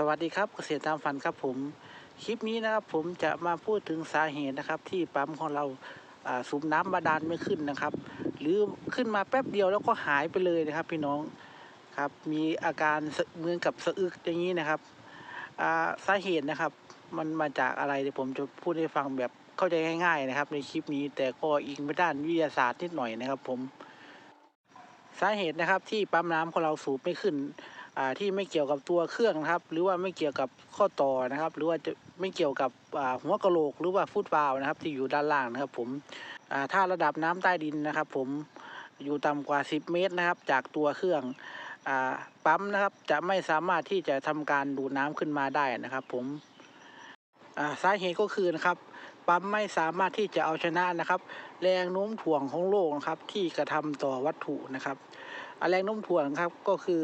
สวัสดีครับเกษตรตามฝันครับผมคลิปนี้นะครับผมจะมาพูดถึงสาเหตุนะครับที่ปั๊มของเราสูบน้ำบาดาลไม่ขึ้นนะครับ หรือขึ้นมาแป๊บเดียวแล้วก็หายไปเลยนะครับ พี่น้องครับมีอาการเหมือนกับสะอึกอย่างนี้นะครับาสาเหตุนะครับ มันมาจากอะไรเดี๋ยวผมจะพูดให้ฟังแบบเข้าใจง่ายๆนะครับ ในคลิปนี้แต่ก็อิงไปด้านวิทยาศาสตร์นิดหน่อยนะครับ ผม สาเหตุนะครับที่ปั๊มน้ำของเราสูบไม่ขึ้น ที่ไม่เกี่ยวกับตัวเครื่องนะครับ หรือว่าไม่เกี่ยวกับข้อต่อนะครับ หรือว่าจะไม่เกี่ยวกับหัวกะโหลกหรือว่าฟุตวาลนะครับ ที่อยู่ด้านล่างนะครับ ผมถ้าระดับน้ำใต้ดินนะครับ ผมอยู่ต่ำกว่า 10 เมตรนะครับ จากตัวเครื่องอปั๊มนะครับ จะไม่สามารถที่จะทำการดูดน้ำขึ้นมาได้นะครับ ผมสาเหตุก็คือนะครับปั๊มไม่สามารถที่จะเอาชนะนะครับ แรงโน้มถ่วงของโลกนะครับ ที่กระทำต่อวัตถุนะครับ แรงโน้มถ่วงครับก็คือ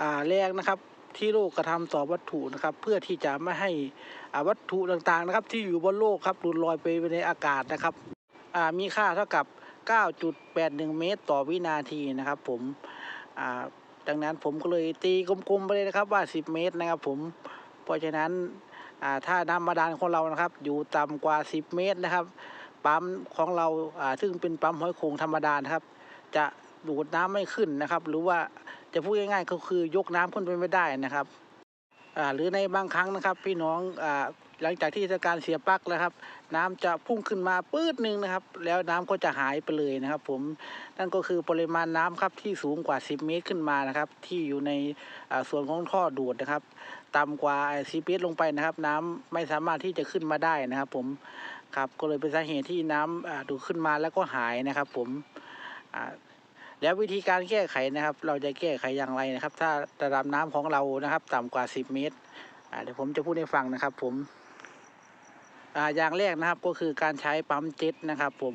อแรงนะครับที่โลกกระทำต่อวัตถุนะครับเพื่อที่จะไม่ให้วัตถุต่างๆนะครับ ที่อยู่บนโลกครับหลุดลอยไปในอากาศนะครับมีค่าเท่ากับ 9.81 เมตรต่อวินาทีนะครับ ผมดังนั้นผมก็เลยตีกลมๆไปเลยนะครับว่า 10 เมตรนะครับ ผมเพราะฉะนั้นถ้าน้ำบาดาลของเรานะครับ อยู่ต่ำกว่า 10 เมตรนะครับปั๊มของเราซึ่งเป็นปั๊มห้อยโขงธรรมดานะครับ จะ ดูดน้ำไม่ขึ้นนะครับ หรือว่าจะพูดง่ายๆก็คือยกน้ำขึ้นไปไม่ได้นะครับอ่าหรือในบางครั้งนะครับ พี่น้องอ่าหลังจากที่เทศกาลเสียปลั๊กแล้วครับ น้ำจะพุ่งขึ้นมาปื้ดหนึ่งนะครับ แล้วน้ำก็จะหายไปเลยนะครับ ผมนั่นก็คือปริมาณน้ำครับที่สูงกว่า 10 เมตรขึ้นมานะครับ ที่อยู่ในส่วนของท่อดูดนะครับต่ำกว่า10เมตรลงไปนะครับ น้ำไม่สามารถที่จะขึ้นมาได้นะครับ ผมครับก็เลยเป็นสาเหตุที่น้ำอ่าดูดขึ้นมาแล้วก็หายนะครับ ผมอ่า แล้ววิธีการแก้ไขนะครับ เราจะแก้ไขอย่างไรนะครับ ถ้าระดับน้ำของเรานะครับ ต่ำกว่า 10 เมตรอ่าเดี๋ยวผมจะพูดให้ฟังนะครับผมอ่าอย่างแรกนะครับก็คือการใช้ปั๊มเจ็ตนะครับ ผม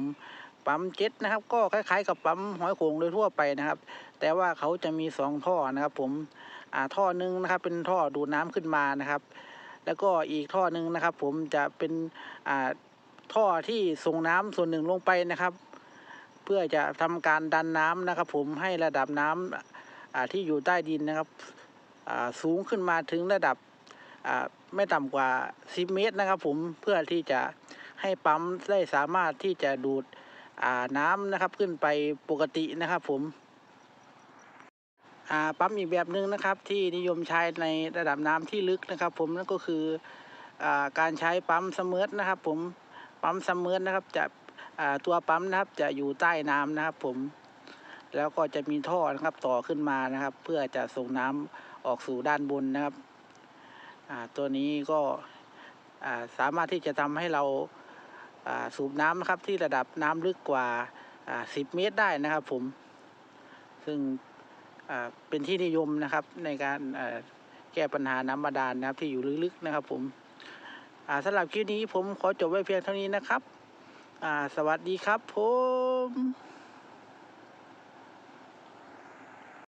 ปั๊มเจ็ตนะครับ ก็คล้ายๆกับปั๊มหอยโขงโดยทั่วไปนะครับ แต่ว่าเขาจะมีสองท่อนะครับ ผมอ่าท่อหนึ่งนะครับ เป็นท่อดูดน้ำขึ้นมานะครับ แล้วก็อีกท่อหนึ่งนะครับ ผมจะเป็นอ่าท่อที่ส่งน้ำส่วนหนึ่งลงไปนะครับ เพื่อจะทำการดันน้ำนะครับ ผมให้ระดับน้ำอ่าที่อยู่ใต้ดินนะครับสูงขึ้นมาถึงระดับไม่ต่ำกว่า 10 เมตรนะครับ ผมเพื่อที่จะให้ปั๊มได้สามารถที่จะดูดน้ำนะครับขึ้นไปปกตินะครับ ผมปั๊มอีกแบบหนึ่งนะครับ ที่นิยมใช้ในระดับน้ำที่ลึกนะครับ ผมนั่นก็คืออการใช้ปั๊มเสมอนะครับ ผมปั๊มเสมอนะครับจะ ตัวปั๊มนะครับจะอยู่ใต้น้ำนะครับ ผม แล้วก็จะมีท่อนะครับต่อขึ้นมานะครับ เพื่อจะส่งน้ำออกสู่ด้านบนนะครับตัวนี้ก็สามารถที่จะทำให้เราสูบน้ำนะครับที่ระดับน้ำลึกกว่า 10 เมตรได้นะครับ ผม ซึ่งเป็นที่นิยมนะครับในการแก้ปัญหาน้ำบาดาลนะครับที่อยู่ลึกๆนะครับ ผมสำหรับคลิปนี้ผมขอจบไว้เพียงเท่านี้นะครับ อ่า สวัสดีครับผม